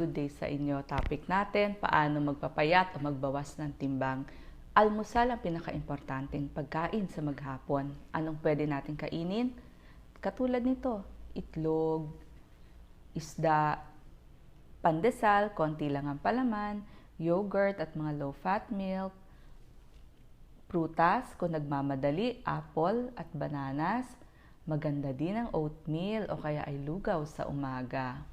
good day sa inyo. Topic natin, paano magpapayat o magbawas ng timbang. Almusal ang pinaka-importanting pagkain sa maghapon. Anong pwede natin kainin? Katulad nito, itlog, isda, pandesal, konti lang ang palaman, yogurt at mga low-fat milk, prutas kung nagmamadali, apple at bananas, maganda din ang oatmeal o kaya ay lugaw sa umaga.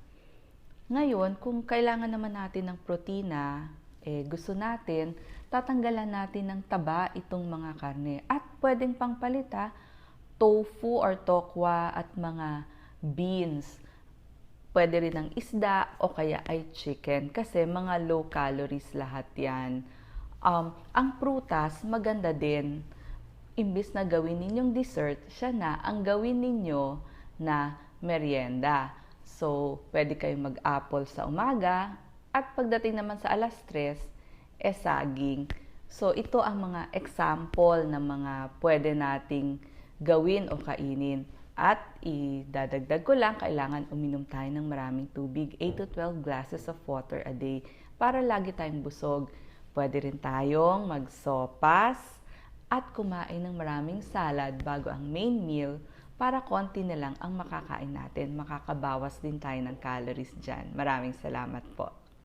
Ngayon, kung kailangan naman natin ng protina, eh, gusto natin, tatanggalan natin ng taba itong mga karne. At pwedeng pangpalita, tofu or tokwa at mga beans. Pwede rin ng isda o kaya ay chicken kasi mga low calories lahat yan. Um, ang prutas, maganda din. Imbis na gawin ninyong dessert, siya na ang gawin ninyo na merienda. So, pwede kayong mag-apple sa umaga at pagdating naman sa alas 3, eh saging. So, ito ang mga example ng mga pwede nating gawin o kainin. At idadagdag ko lang, kailangan uminom tayo ng maraming tubig, 8 to 12 glasses of water a day para lagi tayong busog. Pwede rin tayong magsopas at kumain ng maraming salad bago ang main meal para konti na lang ang makakain natin. Makakabawas din tayo ng calories dyan. Maraming salamat po.